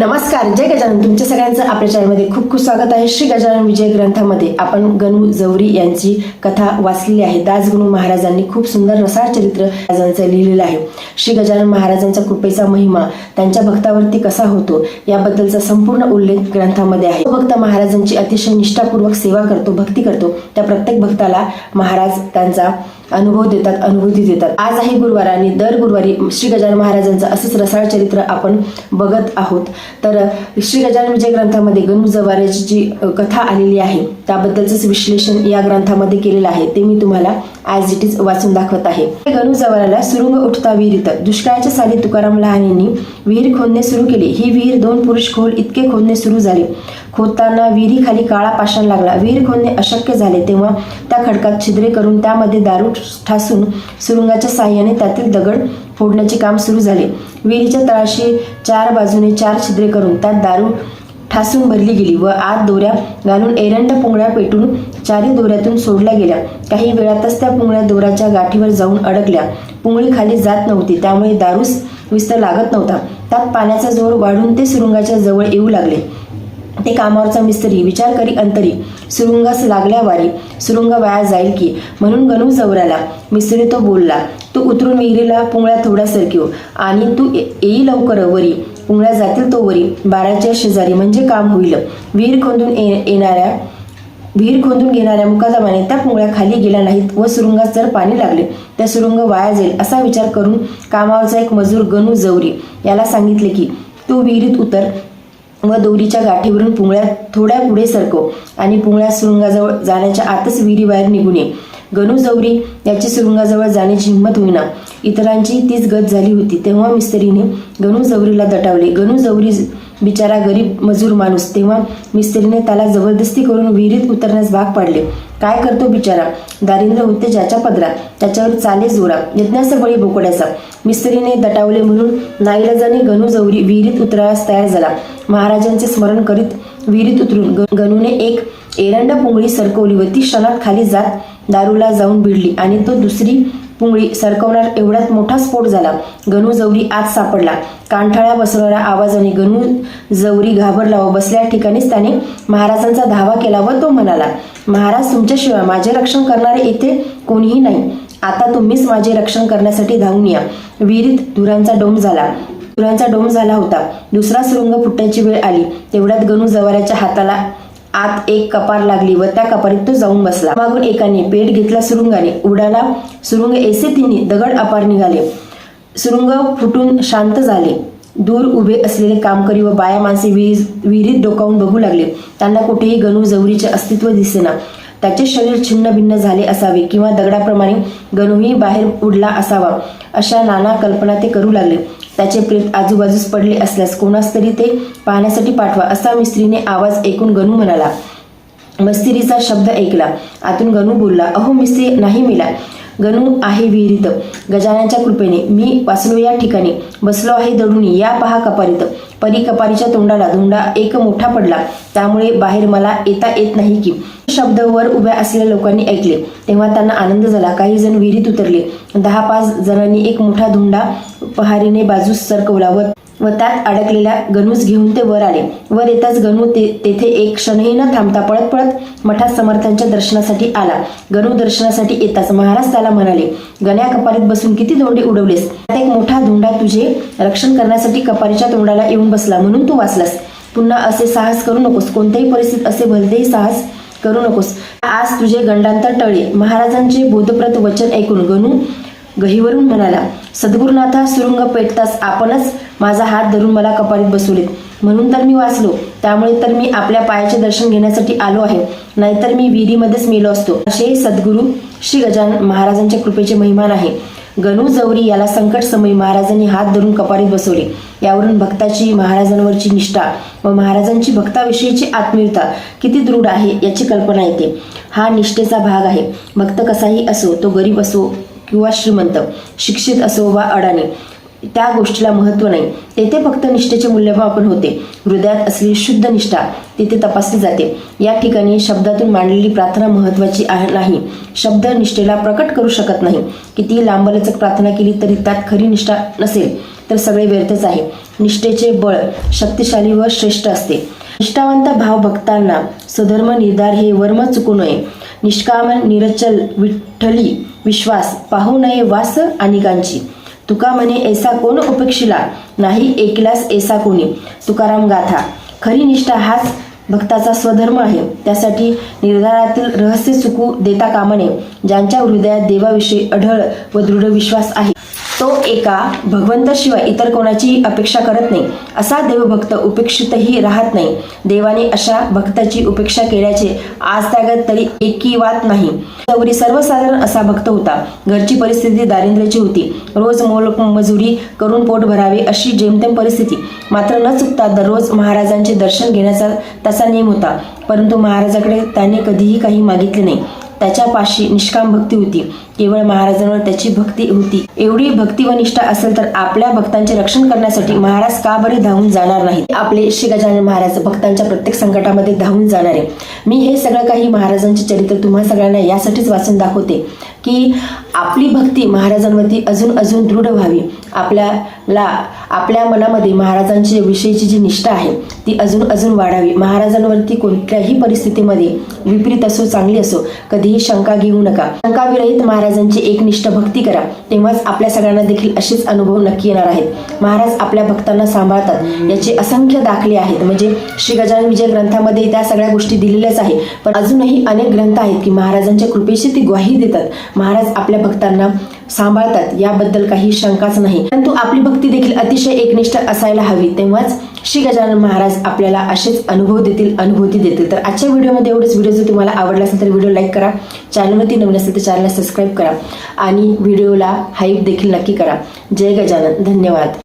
नमस्कार जय गजानन. तुमच्या सगळ्यांचं आपल्या चॅनलमध्ये खूप खूप स्वागत आहे. श्री गजानन विजय ग्रंथामध्ये आपण गणू जवरी यांची कथा वाचलेली आहे. दासगणू महाराजांनी खूप सुंदर रसाळ चरित्र महाराजांचं लिहिलेलं आहे. श्री गजानन महाराजांच्या कृपेचा महिमा त्यांच्या भक्तावरती कसा होतो याबद्दलचा संपूर्ण उल्लेख ग्रंथामध्ये आहे. तो भक्त महाराजांची अतिशय निष्ठापूर्वक सेवा करतो भक्ती करतो. त्या प्रत्येक भक्ताला महाराज त्यांचा अनुभव देतात अनुभूती देतात. आज आहे गुरुवार आणि दर गुरुवारी श्री गजानन महाराजांचं असंच रसाळ चरित्र आपण बघत आहोत. तर श्री गजानन विजय ग्रंथामध्ये गणुजवाऱ्याची जी कथा आलेली आहे त्याबद्दलचंच विश्लेषण या ग्रंथामध्ये केलेलं आहे. ते मी तुम्हाला ॲज इट इज वाचून दाखवत आहे. गणुजवाराला सुरुंग उठता विहिरीत दुष्काळाच्या साली तुकाराम लहानेंनी विहीर खोदणे सुरू केली. ही विहीर दोन पुरुष खोल इतके खोदणे सुरू झाले. खोदताना विहिरीखाली काळा पाषाण लागला. विहीर खोदणे अशक्य झाले तेव्हा त्या खडकात छिद्रे करून त्यामध्ये दारू ठासून सुरुंगाच्या साह्याने त्यातील दगड फोडण्याचे काम सुरू झाले. विहिरीच्या तळाशी चार बाजूने चार छिद्रे करून त्यात दारू ठासून भरली गेली व आत दोऱ्या घालून एरंड पुंगळ्या पेटून चारी दोऱ्यातून सोडल्या गेल्या. काही वेळातच त्या पुंगळ्या दोराच्या गाठीवर जाऊन अडकल्या. पुंगळी खाली जात नव्हती त्यामुळे दारूस विस्तार लागत नव्हता. त्यात पाण्याचा जोर वाढून ते सुरुंगाच्या जवळ येऊ लागले. ते कामावरचा मिस्त्री विचार करी अंतरी सुरुंगास लागल्या वारी सुरुंग वाया जाईल की? म्हणून गणू जवराला मिस्त्री तो बोलला तू उतरून विहिरीला पुंगळ्या थोड्या सरकिव हो आणि तू ये- येई लवकर हो वरी. पुंगळ्या जातील तो वरी. बाराच्या शेजारी म्हणजे काम होईल. विहीर खोदून ये- येणाऱ्या विहीर खोदून घेणाऱ्या मुकादमाने त्या पुंगळ्या खाली गेल्या नाहीत व सुरुंगात जर पाणी लागले त्या सुरुंग वाया जाईल असा विचार करून कामावरचा एक मजूर गणू जवरी याला सांगितले की तू विहिरीत उतर. व दोरीच्या गाठीवरून पुंगळ्या थोड्या पुढे सरकव आणि पुंगळ्या सुरुंगाजवळ जाण्याच्या आतच विहिरीबाहेर निघून ये. गणू जवरी याची सुरुंगाजवळ जाण्याची हिंमत होईना. इतरांची तीच गत झाली होती तेव्हा मिस्त्रीने गणू जवरीला दटावले. गणू जवरी बिचारा गरीब मजूर माणूस. तेव्हा मिस्त्रीने त्याला जबरदस्ती करून विहिरीत उतरण्यास भाग पाडले. काय करतो बिचारा? दारिद्र्य होते ज्याच्या पदरात. त्याच्यावर चाले जोरा. यज्ञाचा बळी बोकड्याचा मिस्त्रीने दटावले म्हणून नाईलाजाने गणू जवरी विहिरीत उतरायला तयार झाला. महाराजांचे स्मरण करीत विहिरीत उतरून गणूने एक एरंड पुंगळी सरकवली व ती क्षणात खाली जात दारूला जाऊन भिडली आणि तो दुसरी पुंगळी सरकवणार एवढ्यात मोठा स्फोट झाला. गणू जवरी आत सापडला. कांठाळ्या बसवणाऱ्या आवाजाने गणू जवरी घाबरला व बसल्या ठिकाणीच त्याने महाराजांचा धावा केला व तो म्हणाला महाराज तुमच्याशिवाय माझे रक्षण करणारे इथे कोणीही नाही. आता तुम्हीच माझे रक्षण करण्यासाठी धावून या. विहिरीत धुरांचा डोम झाला. धुरांचा डोम झाला होता. दुसरा सुरुंग फुटण्याची वेळ आली. तेवढ्यात गणू जवाऱ्याच्या हाताला आत एक कपार लागली व त्या कपारीत तो जाऊन बसला. मागून एकाने पेट घेतला सुरुंगाने. उडाला. सुरुंग एसे तिने दगड अपार निघाले. सुरुंग फुटून शांत झाले. दूर उभे असलेले कामकरी व बाया माणसे विहिरी विहिरीत डोकावून बघू लागले. त्यांना कुठेही गणू जवरीचे अस्तित्व दिसेना. त्याचे शरीर छिन्न भिन्न झाले असावे किंवा दगडाप्रमाणे गणूही बाहेर उडला असावा अशा नाना कल्पना ते करू लागले. त्याचे प्रेत आजूबाजूस पडले असल्यास कोणास तरी ते पाहण्यासाठी पाठवा असा मिस्त्रीने आवाज ऐकून गणू म्हणाला. मस्तिरीचा शब्द ऐकला. आतून गणू बोलला अहो मिस्त्री नाही मिला. गणू आहे विहिरीत. गजानांच्या कृपेने मी वाचलो या ठिकाणी. बसलो आहे दडूनी या पहा कपारीत. परी कपारीच्या तोंडाला धोंडा एक मोठा पडला. त्यामुळे बाहेर मला येता येत नाही की. शब्द वर उभ्या असलेल्या लोकांनी ऐकले. तेव्हा त्यांना आनंद झाला. काही जण विहिरीत उतरले. दहा पाच जणांनी एक मोठा धोंडा पहारीने बाजूस सरकवला व व त्यात अडकलेल्या गणूस घेऊन ते वर आले. वर येताच गणू ते तेथे एक क्षणही न थांबता पळत पळत मठात समर्थांच्या दर्शनासाठी आला. गणू दर्शनासाठी येताच महाराज त्याला म्हणाले गण्या कपारीत बसून किती धोंडे उडवलेस? त्यात एक मोठा धोंडा तुझे रक्षण करण्यासाठी कपारीच्या तोंडाला येऊन बसला म्हणून तू वाचलास. पुन्हा असे साहस करू नकोस. कोणत्याही परिस्थितीत असे भलतेही साहस करू नकोस. आज तुझे गंडांतर टळले. महाराजांचे बोधप्रत वचन ऐकून गणू गहीवरून म्हणाला सद्गुरुनाथा सुरुंग पेटताच आपणच माझा हात धरून मला कपारीत बसवलेत म्हणून तर मी वाचलो. त्यामुळे तर मी आपल्या पायाचे दर्शन घेण्यासाठी आलो आहे. नाहीतर मी विहिरीमध्येच मेलो असतो. असे सद्गुरू श्री गजान महाराजांच्या कृपेचे महिमान आहे. गणू जवरी याला संकट समयी महाराजांनी हात धरून कपारीत बसवले. यावरून भक्ताची महाराजांवरची निष्ठा व महाराजांची भक्ताविषयीची आत्मीयता किती दृढ आहे याची कल्पना येते. हा निष्ठेचा भाग आहे. भक्त कसाही असो तो गरीब असो किंवा श्रीमंत शिक्षित असो वा अडाणी त्या गोष्टीला महत्त्व नाही. तेथे फक्त निष्ठेचे मूल्यमापन होते. हृदयात असलेली शुद्ध निष्ठा तिथे तपासली जाते. या ठिकाणी शब्दातून मांडलेली प्रार्थना महत्वाची आहे नाही. शब्द निष्ठेला प्रकट करू शकत नाही. किती लांबलचक प्रार्थना केली तरी त्यात खरी निष्ठा नसेल तर सगळे व्यर्थच आहे. निष्ठेचे बळ शक्तिशाली व श्रेष्ठ असते. निष्ठावंत भाव भक्तांना सधर्म निर्धार हे वर्म चुकू नये. निष्काम निरचल विठ्ठली विश्वास पाहू नये वास अनिकांची तुका म्हणे ऐसा कोण उपेक्षिला? नाही ऐकलास ऐसा कोणी? तुकाराम गाथा खरी निष्ठा हाच भक्ताचा स्वधर्म आहे. त्यासाठी निर्धारातील रहस्य चुकू देता कामा नये. ज्यांच्या हृदयात देवाविषयी अढळ व दृढ विश्वास आहे तो एका भगवंताशिवाय इतर कोणाची अपेक्षा करत नाही. असा देवभक्त उपेक्षितही राहत नाही. देवाने अशा भक्ताची उपेक्षा केल्याचे आज त्यागत तरी एकी वात नाही. तवरी सर्वसाधारण असा भक्त होता. घरची परिस्थिती दारिद्र्याची होती. रोज मोल मजुरी करून पोट भरावे अशी जेमतेम परिस्थिती. मात्र न चुकता दररोज महाराजांचे दर्शन घेण्याचा तसा नियम होता. परंतु महाराजाकडे त्याने कधीही काही मागितले नाही. त्याच्यापाशी निष्काम भक्ती होती. केवळ महाराजांवर त्याची भक्ती होती. एवढी भक्ती व निष्ठा असेल तर आपल्या भक्तांचे रक्षण करण्यासाठी महाराज का बरे धावून जाणार नाहीत? आपले श्री गजानन महाराज भक्तांच्या प्रत्येक संकटामध्ये धावून जाणारे मी हे सगळं काही महाराजांचे चरित्र तुम्हा सगळ्यांना यासाठीच वाचून दाखवते की आपली भक्ती महाराजांवरती अजून अजून दृढ व्हावी. आपल्याला आपल्या मनामध्ये महाराजांची विषयीची जी निष्ठा आहे ती अजून अजून वाढावी. महाराजांवरती कोणत्याही परिस्थितीमध्ये विपरीत असो चांगली असो कधीही शंका घेऊ नका. शंकाविरहित महाराजांची एकनिष्ठ भक्ती करा. तेव्हाच आपल्या सगळ्यांना देखील असेच अनुभव नक्की येणार आहेत. महाराज आपल्या भक्तांना सांभाळतात. याचे असंख्य दाखले आहेत. म्हणजे श्री गजानन विजय ग्रंथामध्ये त्या सगळ्या गोष्टी दिलेल्याच आहे पण अजूनही अनेक ग्रंथ आहेत की महाराजांच्या कृपेशी ती ग्वाही देतात. महाराज आपल्या भक्तांना सांभाळतात. याबद्दल काही शंकाच नाही. परंतु आपली भक्ती देखील अतिशय एकनिष्ठ असायला हवी. तेव्हाच श्री गजानन महाराज आपल्याला असेच अनुभव देतील अनुभूती देतील. तर आजच्या व्हिडिओमध्ये एवढंच. व्हिडिओ जर तुम्हाला आवडला असेल तर व्हिडिओ लाईक करा. चॅनलवरती नवीन असेल तर चॅनलला सबस्क्राईब करा. आणि व्हिडिओला हाईप देखील नक्की करा. जय गजानन. धन्यवाद.